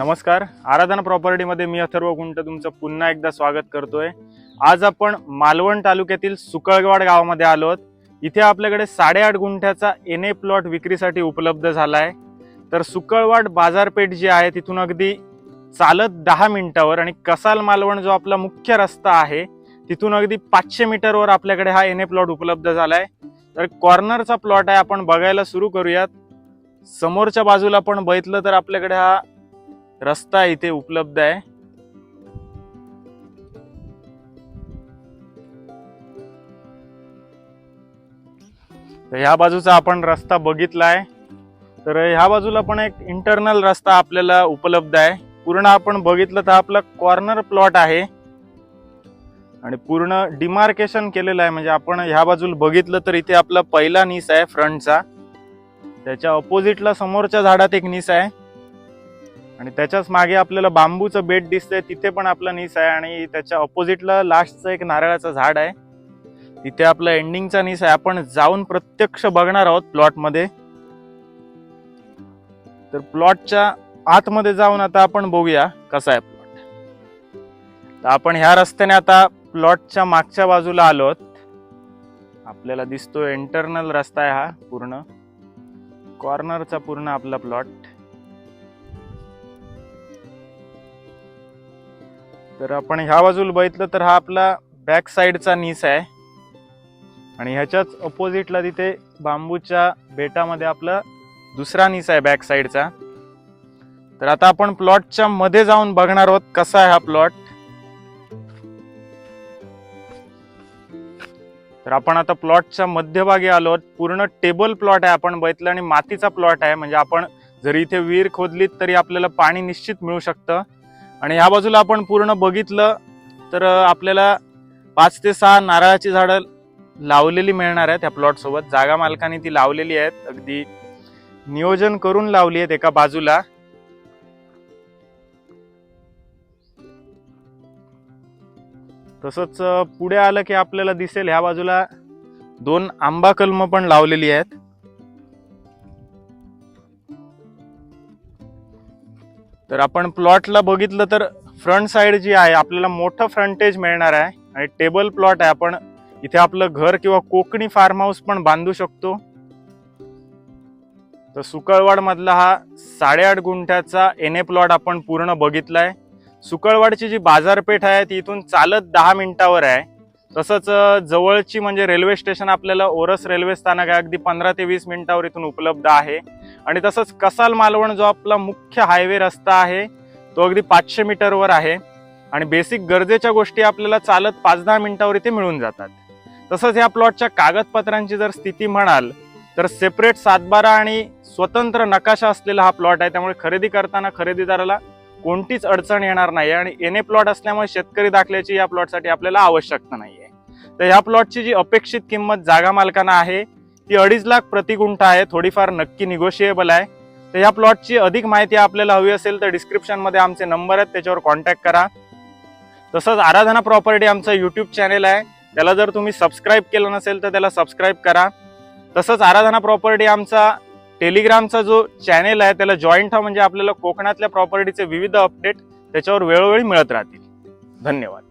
नमस्कार. आराधना प्रॉपर्टीमध्ये मी अथर्व गुंट तुमचं पुन्हा एकदा स्वागत करतोय. आज आपण मालवण तालुक्यातील सुकळगवाड गावामध्ये आलो आहोत. इथे आपल्याकडे साडेआठ गुंठ्याचा एन ए प्लॉट विक्रीसाठी उपलब्ध झाला आहे तर सुकळवाड बाजारपेठ जी आहे तिथून अगदी चालत दहा मिनिटावर आणि कसाल मालवण जो आपला मुख्य रस्ता आहे तिथून अगदी पाचशे मीटरवर आपल्याकडे हा एन ए प्लॉट उपलब्ध झाला आहे तर कॉर्नरचा प्लॉट आहे आपण बघायला सुरू करूयात. समोरच्या बाजूला आपण बघितलं तर आपल्याकडे हा रस्ता इथे उपलब्ध आहे. तर ह्या बाजूचा आपण रस्ता बघितलाय. तर ह्या बाजूला पण एक इंटरनल रस्ता आपल्याला उपलब्ध आहे. पूर्ण आपण बघितलं तर आपला कॉर्नर प्लॉट आहे. आणि पूर्ण डिमार्केशन केलेलं आहे. म्हणजे आपण ह्या बाजूला बघितलं तर इथे आपला पहिला नीस आहे फ्रंटचा त्याच्या अपोजिटला समोरच्या झाडात एक नीस आहे. आणि त्याच्याच मागे आपल्याला बांबूचं बेट दिसतंय तिथे पण आपला नीस आहे आणि त्याच्या ऑपोजिटला लास्टचं एक नारळाचं झाड आहे. तिथे आपला एंडिंगचा नीस आहे. आपण जाऊन प्रत्यक्ष बघणार आहोत प्लॉटमध्ये तर प्लॉटच्या आतमध्ये जाऊन आता आपण बघूया कसा आहे प्लॉट तर आपण ह्या रस्त्याने आता प्लॉटच्या मागच्या बाजूला आलोत आपल्याला दिसतो इंटरनल रस्ता आहे हा पूर्ण. कॉर्नरचा पूर्ण आपला प्लॉट तर आपण ह्या बाजूला बघितलं तर हा आपला बॅक साईडचा नीस आहे. आणि ह्याच्याच अपोजिटला तिथे बांबूच्या बेटामध्ये आपला दुसरा नीस आहे बॅक साईडचा तर आता आपण प्लॉटच्या मध्ये जाऊन बघणार आहोत कसा आहे हा प्लॉट तर आपण आता प्लॉटच्या मध्यभागी आलो आहोत. पूर्ण टेबल प्लॉट आहे आपण बघितलं आणि मातीचा प्लॉट आहे. म्हणजे आपण जरी इथे विहीर खोदलीत तरी आपल्याला पाणी निश्चित मिळू शकतं. आणि ह्या बाजूला आपण पूर्ण बघितलं तर आपल्याला पाच ते सहा नारळाची झाडं लावलेली मिळणार आहेत त्या प्लॉटसोबत जागा मालकाने ती लावलेली आहेत. अगदी नियोजन करून लावली आहेत एका बाजूला. तसंच पुढे आलं की आपल्याला दिसेल ह्या बाजूला दोन आंबा कलम पण लावलेली आहेत. तर आपण प्लॉटला बघितलं तर फ्रंट साइड जी आहे आपल्याला मोठं फ्रंटेज मिळणार आहे. आणि टेबल प्लॉट आहे आपण इथे आपलं घर किंवा कोकणी फार्म हाऊस पण बांधू शकतो. तर सुकळवाड मधला हा साडेआठ गुंठ्याचा एन ए प्लॉट आपण पूर्ण बघितलाय. सुकळवाडची जी बाजारपेठ आहे ती इथून चालत दहा मिनिटावर आहे. तसंच जवळची म्हणजे रेल्वे स्टेशन आपल्याला ओरस रेल्वे स्थानक आहे अगदी पंधरा ते वीस मिनिटावर इथून उपलब्ध आहे. आणि तसंच कसाल मालवण जो आपला मुख्य हायवे रस्ता आहे तो अगदी पाचशे मीटरवर आहे. आणि बेसिक गरजेच्या गोष्टी आपल्याला चालत पाच दहा मिनिटावर इथे मिळून जातात. तसंच या प्लॉटच्या कागदपत्रांची जर स्थिती म्हणाल तर सेपरेट सातबारा आणि स्वतंत्र नकाशा असलेला हा प्लॉट आहे. त्यामुळे खरेदी करताना खरेदीदाराला कोणतीच अडचण येणार नाही आणि एन ए प्लॉट असल्यामुळे शेतकरी दाखल्याची या प्लॉटसाठी आपल्याला आवश्यकता नाही आहे तर ह्या प्लॉटची जी अपेक्षित किंमत जागा मालकांना आहे ती अडीच लाख प्रतिगुंठा आहे थोडीफार नक्की निगोशिएबल आहे. तर या प्लॉटची अधिक माहिती आपल्याला हवी असेल तर डिस्क्रिप्शनमध्ये आमचे नंबर आहेत त्याच्यावर कॉन्टॅक्ट करा. तसंच आराधना प्रॉपर्टी आमचं यूट्यूब चॅनेल आहे. त्याला जर तुम्ही सबस्क्राईब केलं नसेल तर त्याला सबस्क्राईब करा. तसंच आराधना प्रॉपर्टी आमचा टेलिग्रामचा जो चॅनेल आहे त्याला जॉईंट हा म्हणजे आपल्याला कोकणातल्या प्रॉपर्टीचे विविध अपडेट त्याच्यावर वेळोवेळी मिळत राहतील. धन्यवाद.